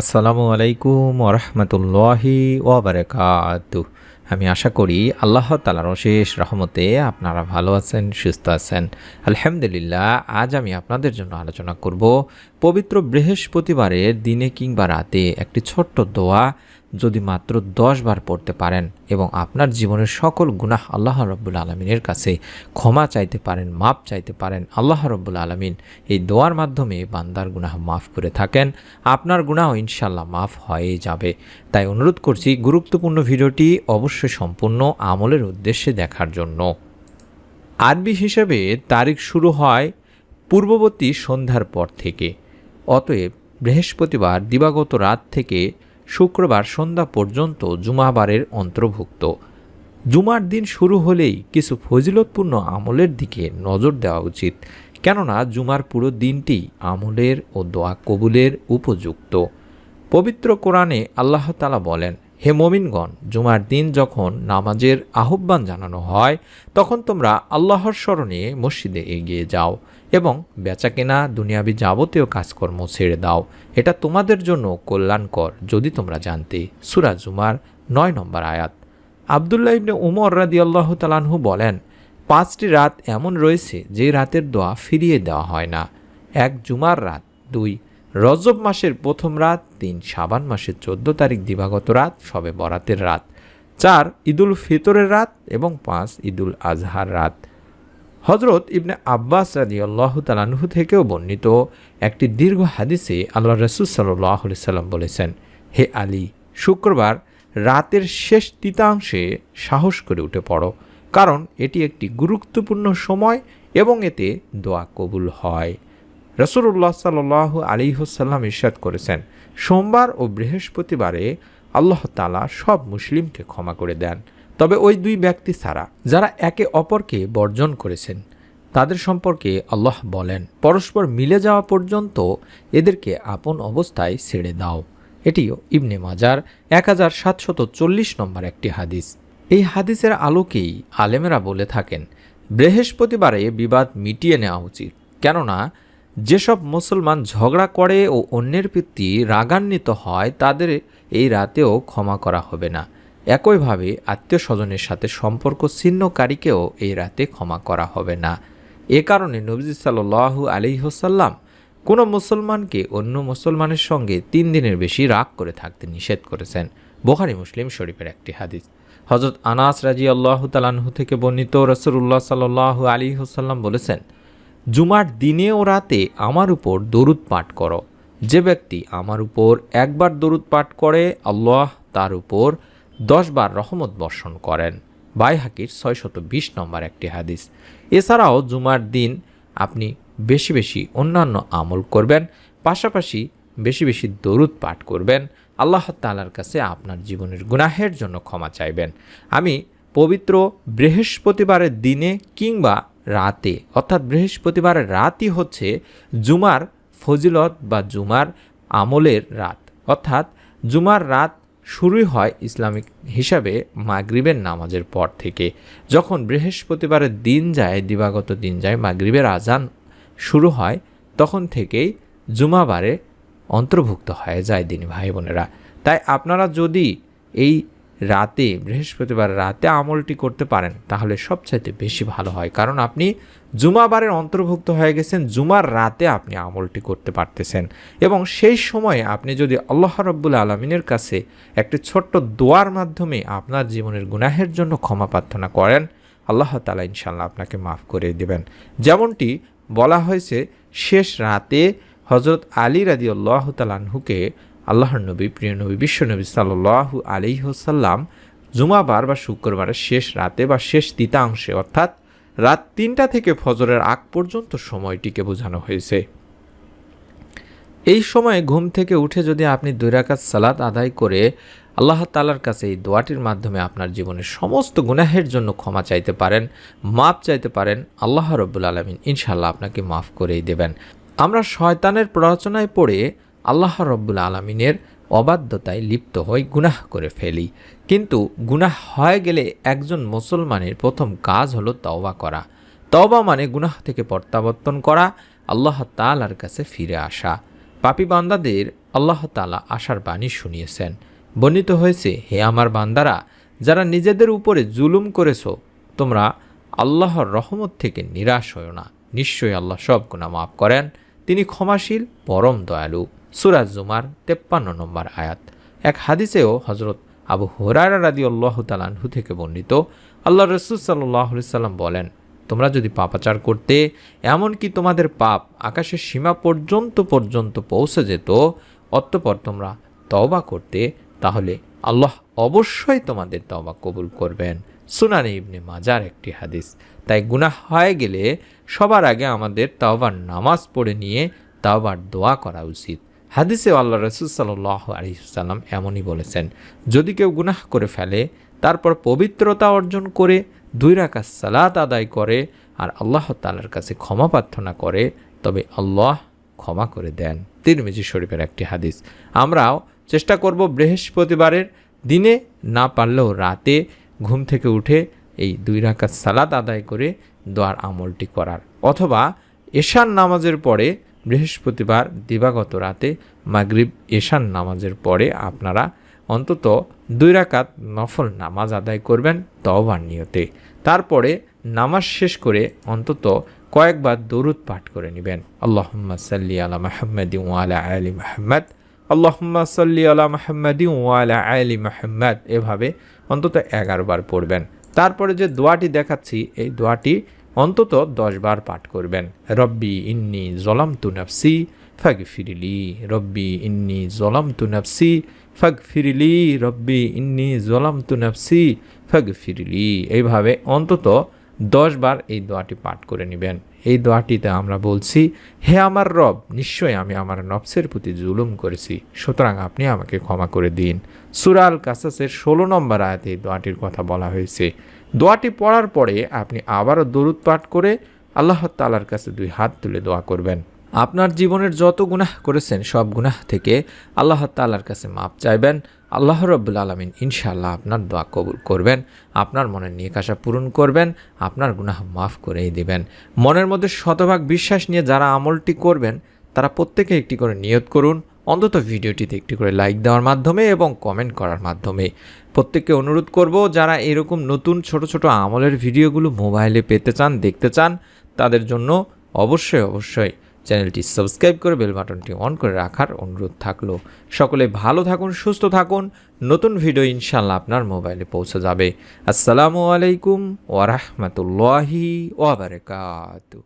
আসসালামু আলাইকুম ওরহমতুল্লাহি ওবরাকাতু। আমি আশা করি আল্লাহ তালার অশেষ রহমতে আপনারা ভালো আছেন, সুস্থ আছেন। আলহামদুলিল্লাহ, আজ আমি আপনাদের জন্য আলোচনা করব পবিত্র বৃহস্পতিবারের দিনে কিংবা রাতে একটি ছোট্ট দোয়া যদি মাত্র দশ বার পড়তে পারেন এবং আপনার জীবনের সকল গুনাহ আল্লাহ রব্বুল আলমিনের কাছে ক্ষমা চাইতে পারেন মাপ চাইতে পারেন, আল্লাহ রব্বুল আলমিন এই দোয়ার মাধ্যমে বান্দার গুনাহ মাফ করে থাকেন। আপনার গুনাহ ইনশাল্লাহ মাফ হয়ে যাবে। তাই অনুরোধ করছি, গুরুত্বপূর্ণ ভিডিওটি অবশ্যই সম্পূর্ণ আমলের উদ্দেশ্যে দেখার জন্য। আরবি হিসেবে তারিখ শুরু হয় পূর্ববর্তী সন্ধ্যার পর থেকে। অতএব বৃহস্পতিবার দিবাগত রাত থেকে শুক্রবার সন্ধ্যা পর্যন্ত জুমাবারের অন্তর্ভুক্ত। জুমার দিন শুরু হলেই কিছু ফজিলতপূর্ণ আমলের দিকে নজর দেওয়া উচিত, কেননা জুমার পুরো দিনটি আমলের ও দোয়া কবুলের উপযুক্ত। পবিত্র কোরআনে আল্লাহ তালা বলেন, হে মমিনগণ, জুমার দিন যখন নামাজের আহ্বান জানানো হয়, তখন তোমরা আল্লাহর স্মরণে মসজিদে এগিয়ে যাও। এবং বেচাকেনা দুনিয়াবি যাবতীয় কাজকর্ম ছেড়ে দাও। এটা তোমাদের জন্য কল্যাণকর, যদি তোমরা জানতে। সুরা জুমার নয় নম্বর আয়াত। আবদুল্লাহ ইবনে উমর রাদি আল্লাহ তালানহু বলেন, পাঁচটি রাত এমন রয়েছে যে রাতের দোয়া ফিরিয়ে দেওয়া হয় না। এক জুমার রাত, দুই রজব মাসের প্রথম রাত, তিন সাবান মাসের চোদ্দ তারিখ দিবাগত রাত, সবে বরাতের রাত, চার ঈদুল ফিতরের রাত এবং পাঁচ ঈদুল আজহার রাত। হজরত ইবনে আব্বাস রাজি আল্লাহ তালানহু থেকেও বর্ণিত একটি দীর্ঘ হাদিসে আল্লাহ রসুল সাল্লাহ সাল্লাম বলেছেন, হে আলী, শুক্রবার রাতের শেষ তৃতীয়াংশে সাহস করে উঠে পড়ো, কারণ এটি একটি গুরুত্বপূর্ণ সময় এবং এতে দোয়া কবুল হয়। রসুল্লাহ সাল্লাহ আলিহসাল্লাম ইরশাদ করেছেন, সোমবার ও বৃহস্পতিবারে আল্লাহ তালা সব মুসলিমকে ক্ষমা করে দেন। তবে ওই দুই ব্যক্তি ছাড়া যারা একে অপরকে বর্জন করেছেন, তাদের সম্পর্কে আল্লাহ বলেন, পরস্পর মিলে যাওয়া পর্যন্ত এদেরকে আপন অবস্থায় ছেড়ে দাও। এটিও ইবনে মাজার এক হাজার সাতশত চল্লিশ নম্বর একটি হাদিস। এই হাদিসের আলোকেই আলেমেরা বলে থাকেন, বৃহস্পতিবারে বিবাদ মিটিয়ে নেওয়া উচিত। কেননা, যেসব মুসলমান ঝগড়া করে ও অন্যের প্রতি রাগান্বিত হয়, তাদের এই রাতেও ক্ষমা করা হবে না। একইভাবে আত্মীয় স্বজনের সাথে সম্পর্ক ছিন্নকারীকেও এই রাতে ক্ষমা করা হবে না। এ কারণে নবজি সাল্লু আলি হোসাল্লাম কোনো মুসলমানকে অন্য মুসলমানের সঙ্গে তিন দিনের বেশি রাগ করে থাকতে নিষেধ করেছেন। বোখারি মুসলিম শরীফের একটি হাদিস। হজরত আনাস রাজি আল্লাহ তালাহু থেকে বর্ণিত রসুল্লাহ সাল্লাহ আলী হোসাল্লাম বলেছেন, জুমার দিনে ও রাতে আমার উপর দরুদ পাঠ করো। যে ব্যক্তি আমার উপর একবার দরুদ পাঠ করে, আল্লাহ তার উপর দশবার রহমত বর্ষণ করেন। বাইহাকির ছয়শত বিশ নম্বর একটি হাদিস। এছাড়াও জুমার দিন আপনি বেশি বেশি অন্যান্য আমল করবেন, পাশাপাশি বেশি বেশি দরুদ পাঠ করবেন। আল্লাহ তালার কাছে আপনার জীবনের গুনাহের জন্য ক্ষমা চাইবেন। আমি পবিত্র বৃহস্পতিবারের দিনে কিংবা রাতে, অর্থাৎ বৃহস্পতিবারের রাতই হচ্ছে জুমার ফজিলত বা জুমার আমলের রাত। অর্থাৎ জুমার রাত শুরুই হয় ইসলামিক হিসাবে মাগরিবের নামাজের পর থেকে। যখন বৃহস্পতিবারের দিন যায়, দিবাগত দিন যায়, মাগরিবের আজান শুরু হয়, তখন থেকেই জুমাবারে অন্তর্ভুক্ত হয়ে যায় দিন ভাই বোনেরা তাই আপনারা যদি এই রাতে, বৃহস্পতিবার রাতে আমলটি করতে পারেন, তাহলে সবচাইতে বেশি ভালো হয়। কারণ আপনি জুমাবারের অন্তর্ভুক্ত হয়ে গেছেন, জুমার রাতে আপনি আমলটি করতে পারতেছেন। এবং সেই সময়ে আপনি যদি আল্লাহ রব্বুল আলমিনের কাছে একটি ছোট্ট দোয়ার মাধ্যমে আপনার জীবনের গুনাহের জন্য ক্ষমা প্রার্থনা করেন, আল্লাহ তালা ইনশাল্লাহ আপনাকে মাফ করে দেবেন। যেমনটি বলা হয়েছে, শেষ রাতে হজরত আলী রাদি আল্লাহ তালাহুকে আল্লাহর নবী, প্রিয় নবী বিশ্বনবী সাল্লু আলি হোসাল্লাম জুমাবার বা শুক্রবারের শেষ রাতে বা শেষ তৃতীয়াংশে অর্থাৎ রাত তিনটা থেকে ফজরের আগ পর্যন্ত সময়টিকে বোঝানো হয়েছে। এই সময়ে ঘুম থেকে উঠে যদি আপনি দুই রাকাত সালাত আদায় করে আল্লাহ তালার কাছে এই দোয়াটির মাধ্যমে আপনার জীবনের সমস্ত গুনাহের জন্য ক্ষমা চাইতে পারেন মাপ চাইতে পারেন, আল্লাহ রব্বুল আলমিন ইনশাল্লাহ আপনাকে মাফ করেই দেবেন। আমরা শয়তানের প্ররোচনায় পড়ে আল্লাহ রব্বুল আলমিনের অবাধ্যতায় লিপ্ত হই গুনাহ করে ফেলি। কিন্তু গুনাহ হয়ে গেলে একজন মুসলমানের প্রথম কাজ হলো তওবা করা। তওবা মানে গুনাহ থেকে প্রত্যাবর্তন করা, আল্লাহ তালার কাছে ফিরে আসা। পাপি বান্দাদের আল্লাহ তালা আশার বাণী শুনিয়েছেন। বর্ণিত হয়েছে, হে আমার বান্দারা, যারা নিজেদের উপরে জুলুম করেছ, তোমরা আল্লাহর রহমত থেকে নিরাশ হও না। নিশ্চয়ই আল্লাহ সব গুণা মাফ করেন। তিনি ক্ষমাশীল, পরম দয়ালু। সুরাজ জুমার তেপ্পান্ন নম্বর আয়াত। এক হাদিসেও হজরত আবু হুরারা রাদি আল্লাহ তালাহু থেকে বর্ণিত আল্লাহ রসুল সাল্লাহ সাল্লাম বলেন, তোমরা যদি পাপাচার করতে, এমনকি তোমাদের পাপ আকাশের সীমা পর্যন্ত পর্যন্ত পৌঁছে যেত, অতঃপর তোমরা তওবা করতে, তাহলে আল্লাহ অবশ্যই তোমাদের তওবা কবুল করবেন। সুনানি ইবনে মাজার একটি হাদিস। তাই গুনাহ হয়ে গেলে সবার আগে আমাদের তাওবার নামাজ পড়ে নিয়ে তাওবার দোয়া করা উচিত। হাদিসে আল্লাহ রসুল সাল্লাহ আলহিসাল্লাম এমনই বলেছেন, যদি কেউ গুনাহ করে ফেলে, তারপর পবিত্রতা অর্জন করে, দুই রাখা সালাত আদায় করে আর আল্লাহ তালার কাছে ক্ষমা প্রার্থনা করে, তবে আল্লাহ ক্ষমা করে দেন। তিরমিজি শরীফের একটি হাদিস। আমরাও চেষ্টা করব বৃহস্পতিবারের দিনে না পারলেও রাতে ঘুম থেকে উঠে এই দুই রাকাত সালাত আদায় করে দোয়ার আমলটি করার। অথবা এশান নামাজের পরে বৃহস্পতিবার দিবাগত রাতে মাগরিব এশান নামাজের পরে আপনারা অন্তত দুই রাকাত নফল নামাজ আদায় করবেন তওবার নিয়তে। তারপরে নামাজ শেষ করে অন্তত কয়েকবার দরুদ পাঠ করে নেবেন। আল্লাহম্মা সাল্লি আলা মাহমদ ওয়ালা আলী মাহমদ আল্লাহম্মা সাল্লি আলা মাহমদ ওয়ালা আলী মাহমদ এভাবে অন্তত এগারো বার পড়বেন। তারপরে যে দোয়াটি দেখাচ্ছি, এই দোয়াটি অন্তত দশ বার পাঠ করবেন। রব্বি ইন্নি জলাম তু ফাগ ফিরিলি রব্বি ইন্নি জলাম তু ফাগ ফিরিলি রব্বি ইন্নি জলাম তু ফাগ ফিরিলি এইভাবে অন্তত দশ বার এই দোয়াটি পাঠ করে নেবেন। এই দোয়াটিতে আমরা বলছি, হে আমার রব, নিশ্চয়ই আমি আমার নফসের প্রতি জুলুম করেছি। সুতরাং আপনি আমাকে ক্ষমা করে দিন। সুরাল কাসাসের ষোলো নম্বর আয়াতে এই দোয়াটির কথা বলা হয়েছে। দোয়াটি পড়ার পরে আপনি আবারও দরুদ পাঠ করে আল্লাহ তালার কাছে দুই হাত তুলে দোয়া করবেন। আপনার জীবনের যত গুনাহ করেছেন, সব গুনাহ থেকে আল্লাহ তাল্লার কাছে মাপ চাইবেন। আল্লাহ রব্বুল আলমিন ইনশাআল্লাহ আপনার দোয়া কবুল করবেন। আপনার মনের নিয়ে আশা পূরণ করবেন। আপনার গুনাহ মাফ করেই দেবেন। মনের মধ্যে শতভাগ বিশ্বাস নিয়ে যারা আমলটি করবেন, তারা প্রত্যেকে একটি করে নিয়ত করুন। অন্তত ভিডিওটিতে একটি করে লাইক দেওয়ার মাধ্যমে এবং কমেন্ট করার মাধ্যমে। প্রত্যেককে অনুরোধ করব, যারা এরকম নতুন ছোট ছোট আমলের ভিডিওগুলো মোবাইলে পেতে চান, দেখতে চান, তাদের জন্য অবশ্যই অবশ্যই চ্যানেলটি সাবস্ক্রাইব করে বেল বাটনটি অন করে রাখার অনুরোধ থাকল। সকলে ভালো থাকুন, সুস্থ থাকুন। নতুন ভিডিও ইনশাল্লাহ আপনার মোবাইলে পৌঁছে যাবে। আসসালামু আলাইকুম ওয়ারহমতুল্লাহি ওয়াবারকাতু